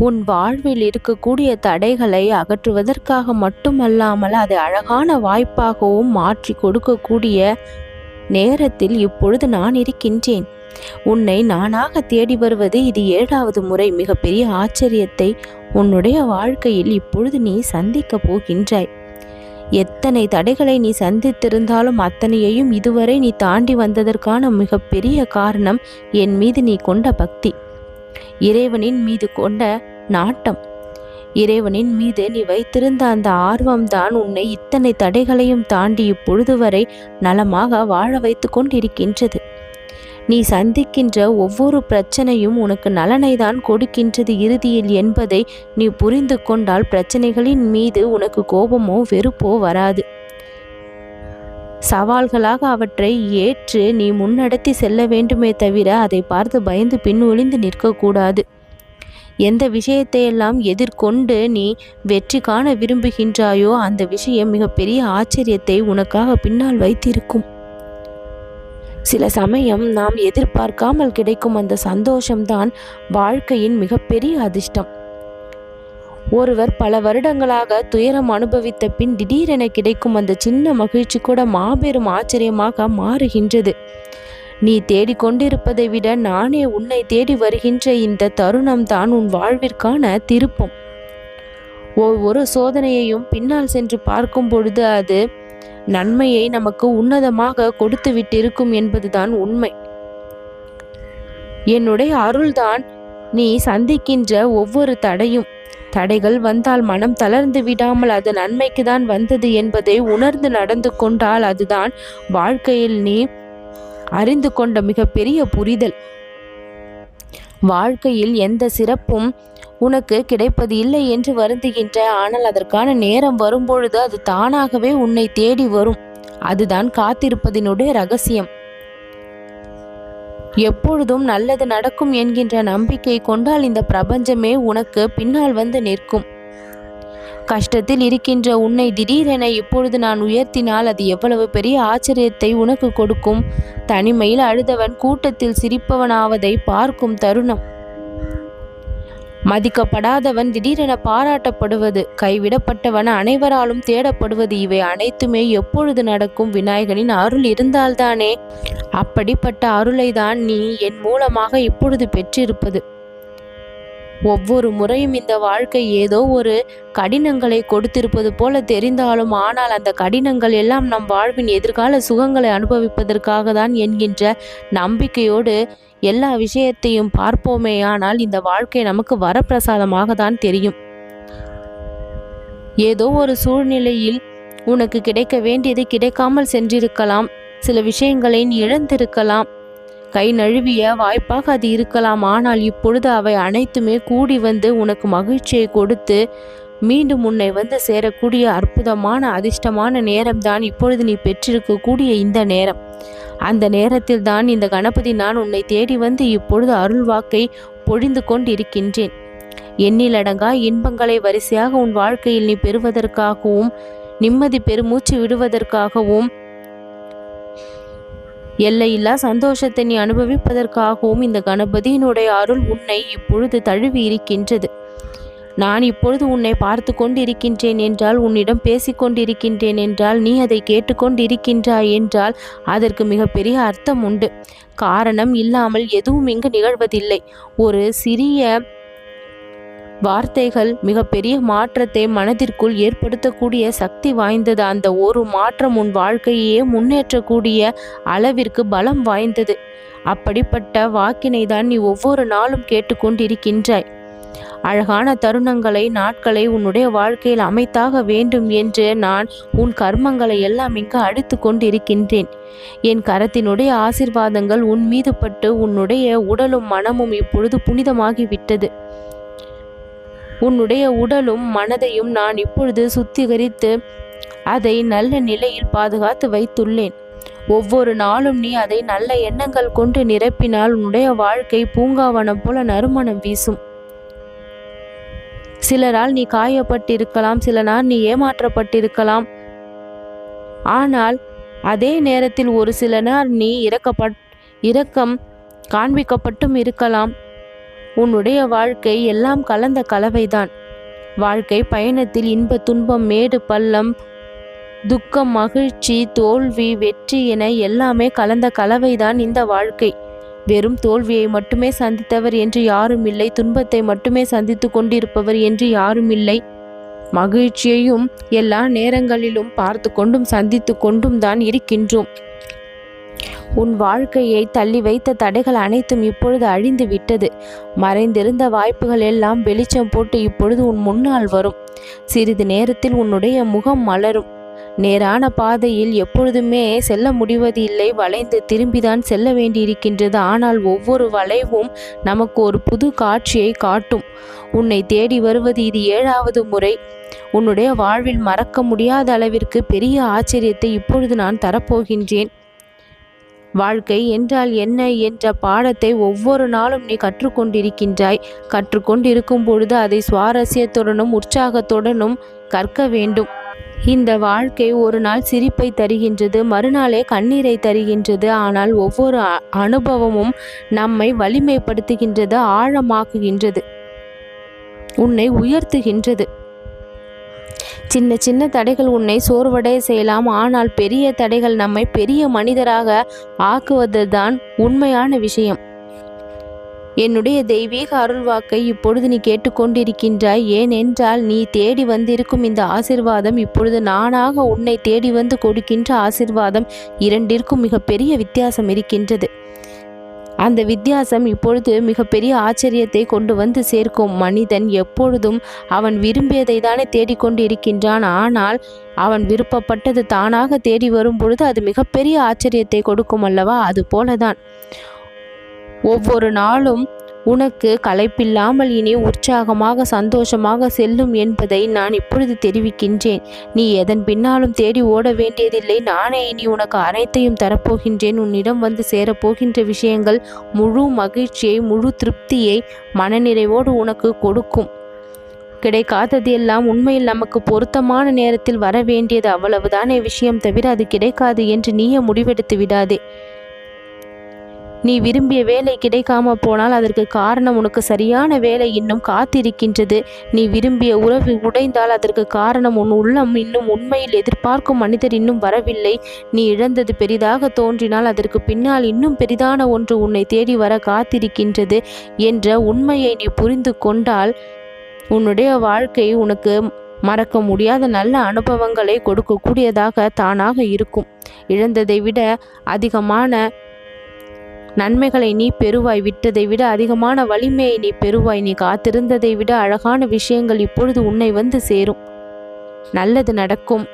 உன் வாழ்வில் இருக்கக்கூடிய தடைகளை அகற்றுவதற்காக மட்டுமல்லாமல் அதை அழகான வாய்ப்பாகவும் மாற்றி கொடுக்கக்கூடிய நேரத்தில் இப்பொழுது நான் இருக்கின்றேன். உன்னை நானாக தேடி வருவது இது ஏழாவது முறை. மிகப்பெரிய ஆச்சரியத்தை உன்னுடைய வாழ்க்கையில் இப்பொழுது நீ சந்திக்கப் போகின்றாய். எத்தனை தடைகளை நீ சந்தித்திருந்தாலும் அத்தனையையும் இதுவரை நீ தாண்டி வந்ததற்கான மிகப்பெரிய காரணம் என் மீது நீ கொண்ட பக்தி. இறைவனின் மீது கொண்ட நாட்டம். இறைவனின் மீது நீ வைத்திருந்த அந்த ஆர்வம்தான் உன்னை இத்தனை தடைகளையும் தாண்டி இப்பொழுது வரை நலமாக வாழ வைத்து கொண்டிருக்கின்றது. நீ சந்திக்கின்ற ஒவ்வொரு பிரச்சனையும் உனக்கு நலனை தான் கொடுக்கின்றது இறுதியில் என்பதை நீ புரிந்து கொண்டால் பிரச்சனைகளின் மீது உனக்கு கோபமோ வெறுப்போ வராது. சவால்களாக அவற்றை ஏற்று நீ முன்னடத்தி செல்ல வேண்டுமே தவிர அதை பார்த்து பயந்து பின் ஒளிந்து நிற்கக்கூடாது. எந்த விஷயத்தையெல்லாம் எதிர்கொண்டு நீ வெற்றி காண விரும்புகின்றாயோ அந்த விஷயம் மிகப்பெரிய ஆச்சரியத்தை உனக்காக பின்னால் வைத்திருக்கும். சில சமயம் நாம் எதிர்பார்க்காமல் கிடைக்கும் அந்த சந்தோஷம்தான் வாழ்க்கையின் மிகப்பெரிய அதிர்ஷ்டம். ஒருவர் பல வருடங்களாக துயரம் அனுபவித்த பின் திடீரென கிடைக்கும் அந்த சின்ன மகிழ்ச்சி கூட மாபெரும் ஆச்சரியமாக மாறுகின்றது. நீ தேடிக்கொண்டிருப்பதை விட நானே உன்னை தேடி வருகின்ற இந்த தருணம் தான் உன் வாழ்விற்கான திருப்பம். ஒவ்வொரு சோதனையையும் பின்னால் சென்று பார்க்கும் பொழுது அது நன்மையை நமக்கு உன்னதமாக கொடுத்து விட்டிருக்கும் என்பதுதான் உண்மை. என்னுடைய அருள்தான் நீ சந்திக்கின்ற ஒவ்வொரு தடையும். தடைகள் வந்தால் மனம் தளர்ந்து விடாமல் அது நன்மைக்கு தான் வந்தது என்பதை உணர்ந்து நடந்து கொண்டால் அதுதான் வாழ்க்கையில் நீ அறிந்து கொண்ட மிகப்பெரிய புரிதல். வாழ்க்கையில் எந்த சிறப்பும் உனக்கு கிடைப்பது இல்லை என்று வருந்துகின்ற ஆனால் அதற்கான நேரம் வரும்பொழுது அது தானாகவே உன்னை தேடி வரும். அதுதான் காத்திருப்பதினுடைய ரகசியம். எப்பொழுதும் நல்லது நடக்கும் என்கின்ற நம்பிக்கை கொண்டால் இந்த பிரபஞ்சமே உனக்கு பின்னால் வந்து நிற்கும். கஷ்டத்தில் இருக்கின்ற உன்னை திடீரென இப்பொழுது நான் உயர்த்தினால் அது எவ்வளவு பெரிய ஆச்சரியத்தை உனக்கு கொடுக்கும். தனிமையில் அழுதவன் கூட்டத்தில் சிரிப்பவனாவதை பார்க்கும் தருணம். மதிக்கப்படாதவன் திடீரென பாராட்டப்படுவது கைவிடப்பட்டவன் அனைவராலும் தேடப்படுவது இவை அனைத்துமே எப்பொழுது நடக்கும்? விநாயகனின் அருள் இருந்தால்தானே? அப்படிப்பட்ட அருளைதான் நீ என் மூலமாக இப்பொழுது பெற்றிருப்பது. ஒவ்வொரு முறையும் இந்த வாழ்க்கை ஏதோ ஒரு கடினங்களை கொடுத்திருப்பது போல தெரிந்தாலும் ஆனால் அந்த கடினங்கள் எல்லாம் நம் வாழ்வின் எதிர்கால சுகங்களை அனுபவிப்பதற்காக தான் என்கின்ற நம்பிக்கையோடு எல்லா விஷயத்தையும் பார்ப்போமே ஆனால் இந்த வாழ்க்கை நமக்கு வரப்பிரசாதமாக தான் தெரியும். ஏதோ ஒரு சூழ்நிலையில் உனக்கு கிடைக்க வேண்டியது கிடைக்காமல் சென்றிருக்கலாம். சில விஷயங்களை நீ இழந்திருக்கலாம். கை நழுவிய வாய்ப்பாக அது இருக்கலாம். ஆனால் இப்பொழுது அவை அனைத்துமே கூடி வந்து உனக்கு மகிழ்ச்சியை கொடுத்து மீண்டும் உன்னை வந்து சேரக்கூடிய அற்புதமான அதிர்ஷ்டமான நேரம்தான் இப்பொழுது நீ பெற்றிருக்கக்கூடிய இந்த நேரம். அந்த நேரத்தில் தான் இந்த கணபதி நான் உன்னை தேடி வந்து இப்பொழுது அருள்வாக்கை பொழிந்து கொண்டிருக்கின்றேன். எண்ணிலடங்கா இன்பங்களை வரிசையாக உன் வாழ்க்கையில் நீ பெறுவதற்காகவும் நிம்மதி பெருமூச்சு விடுவதற்காகவும் எல்லையில்லா சந்தோஷத்தை நீ அனுபவிப்பதற்காகவும் இந்த கணபதியினுடைய அருள் உன்னை இப்பொழுது தழுவி இருக்கின்றது. நான் இப்பொழுது உன்னை பார்த்து கொண்டிருக்கின்றேன் என்றால் உன்னிடம் பேசிக்கொண்டிருக்கின்றேன் என்றால் நீ அதை கேட்டுக்கொண்டிருக்கின்றாய் என்றால் அதற்கு மிகப்பெரிய அர்த்தம் உண்டு. காரணம் இல்லாமல் எதுவும் இங்கு நிகழ்வதில்லை. ஒரு சிறிய வார்த்தைகள் மிகப்பெரிய மாற்றத்தை மனதிற்குள் ஏற்படுத்தக்கூடிய சக்தி வாய்ந்தது. அந்த ஒரு மாற்றம் உன் வாழ்க்கையே முன்னேற்றக்கூடிய அளவிற்கு பலம் வாய்ந்தது. அப்படிப்பட்ட வாக்கினை தான் நீ ஒவ்வொரு நாளும் கேட்டுக்கொண்டிருக்கின்றாய். அழகான தருணங்களை நாட்களை உன்னுடைய வாழ்க்கையில் அமைத்தாக வேண்டும் என்று நான் உன் கர்மங்களை எல்லாம் இங்கு அடித்து கொண்டிருக்கின்றேன். என் கரத்தினுடைய ஆசிர்வாதங்கள் உன் மீது பட்டு உன்னுடைய உடலும் மனமும் இப்பொழுது புனிதமாகிவிட்டது. உன்னுடைய உடலும் மனதையும் நான் இப்பொழுது சுத்திகரித்து அதை நல்ல நிலையில் பாதுகாத்து வைத்துள்ளேன். ஒவ்வொரு நாளும் நீ அதை நல்ல எண்ணங்கள் கொண்டு நிரப்பினால் உன்னுடைய வாழ்க்கை பூங்காவனம் போல நறுமணம் வீசும். சிலரால் நீ காயப்பட்டிருக்கலாம் சில நாள் நீ ஏமாற்றப்பட்டிருக்கலாம். ஆனால் அதே நேரத்தில் ஒரு சில நாள் நீ இறக்கப்பட் இரக்கம் காண்பிக்கப்பட்டும் இருக்கலாம். உன்னுடைய வாழ்க்கை எல்லாம் கலந்த கலவைதான். வாழ்க்கை பயணத்தில் இன்ப துன்பம் மேடு பள்ளம் துக்கம் மகிழ்ச்சி தோல்வி வெற்றி என எல்லாமே கலந்த கலவைதான் இந்த வாழ்க்கை. வெறும் தோல்வியை மட்டுமே சந்தித்தவர் என்று யாரும் இல்லை துன்பத்தை மட்டுமே சந்தித்து கொண்டிருப்பவர் என்று யாரும் இல்லை. மகிழ்ச்சியையும் எல்லா நேரங்களிலும் பார்த்து கொண்டும் சந்தித்து கொண்டும் தான் இருக்கின்றோம். உன் வாழ்க்கையை தள்ளி வைத்த தடைகள் அனைத்தும் இப்பொழுது அழிந்து விட்டது. மறைந்திருந்த வாய்ப்புகள் எல்லாம் வெளிச்சம் போட்டு இப்பொழுது உன் முன்னால் வரும். சிறிது நேரத்தில் உன்னுடைய முகம் மலரும். நேரான பாதையில் எப்பொழுதுமே செல்ல முடிவது இல்லை வளைந்து திரும்பிதான் செல்ல வேண்டியிருக்கின்றது. ஆனால் ஒவ்வொரு வளைவும் நமக்கு ஒரு புது காட்சியை காட்டும். உன்னை தேடி வருவது இது ஏழாவது முறை. உன்னுடைய வாழ்வில் மறக்க முடியாத அளவிற்கு பெரிய ஆச்சரியத்தை இப்பொழுது நான் தரப்போகின்றேன். வாழ்க்கை என்றால் என்ன என்ற பாடத்தை ஒவ்வொரு நாளும் நீ கற்றுக்கொண்டிருக்கின்றாய். கற்றுக்கொண்டிருக்கும் பொழுது அதை சுவாரஸ்யத்துடனும் உற்சாகத்துடனும் கற்க வேண்டும். இந்த வாழ்க்கை ஒரு நாள் சிரிப்பை தருகின்றது மறுநாளே கண்ணீரை தருகின்றது. ஆனால் ஒவ்வொரு அனுபவமும் நம்மை வலிமைப்படுத்துகின்றது ஆழமாக்குகின்றது உன்னை உயர்த்துகின்றது. சின்ன சின்ன தடைகள் உன்னை சோர்வடைய செய்யலாம். ஆனால் பெரிய தடைகள் நம்மை பெரிய மனிதராக ஆக்குவதுதான் உண்மையான விஷயம். என்னுடைய தெய்வீக அருள்வாக்கை இப்பொழுது நீ கேட்டுக்கொண்டிருக்கின்றாய். ஏனென்றால் நீ தேடி வந்திருக்கும் இந்த ஆசிர்வாதம் இப்பொழுது நானாக உன்னை தேடி வந்து கொடுக்கின்ற ஆசிர்வாதம் இரண்டிற்கும் மிகப்பெரிய வித்தியாசம் இருக்கின்றது. அந்த வித்தியாசம் இப்பொழுது மிகப்பெரிய ஆச்சரியத்தை கொண்டு வந்து சேர்க்கும். மனிதன் எப்பொழுதும் அவன் விரும்பியதை தானே தேடிக்கொண்டு இருக்கின்றான் ஆனால் அவன் விருப்பப்பட்டது தானாக தேடி வரும் பொழுது அது மிகப்பெரிய ஆச்சரியத்தை கொடுக்கும் அல்லவா? அது போலதான் ஒவ்வொரு நாளும் உனக்கு களைப்பில்லாமல் இனி உற்சாகமாக சந்தோஷமாக செல்லும் என்பதை நான் இப்பொழுது தெரிவிக்கின்றேன். நீ எதன் பின்னாலும் தேடி ஓட வேண்டியதில்லை. நானே இனி உனக்கு அனைத்தையும் தரப்போகின்றேன். உன்னிடம் வந்து சேரப்போகின்ற விஷயங்கள் முழு மகிழ்ச்சியை முழு திருப்தியை மனநிறைவோடு உனக்கு கொடுக்கும். கிடைக்காதது எல்லாம் உண்மையில் நமக்கு பொருத்தமான நேரத்தில் வர வேண்டியது. அவ்வளவுதானே விஷயம் தவிர அது கிடைக்காது என்று நீயே முடிவெடுத்து விடாதே. நீ விரும்பிய வேலை கிடைக்காம போனால் அதற்கு காரணம் உனக்கு சரியான வேலை இன்னும் காத்திருக்கின்றது. நீ விரும்பிய உறவு உடைந்தால் அதற்கு காரணம் உன் உள்ளம் இன்னும் உண்மையில் எதிர்பார்க்கும் மனிதர் இன்னும் வரவில்லை. நீ இழந்தது பெரிதாக தோன்றினால் அதற்கு பின்னால் இன்னும் பெரிதான ஒன்று உன்னை தேடி வர காத்திருக்கின்றது என்ற உண்மையை நீ புரிந்து கொண்டால் உன்னுடைய வாழ்க்கை உனக்கு மறக்க முடியாத நல்ல அனுபவங்களை கொடுக்கக்கூடியதாக தானாக இருக்கும். இழந்ததை விட அதிகமான நன்மைகளை நீ பெறுவாய். விட்டதை விட அதிகமான வலிமையை நீ பெறுவாய். நீ காத்திருந்ததை விட அழகான விஷயங்கள் இப்பொழுது உன்னை வந்து சேரும். நல்லது நடக்கும்.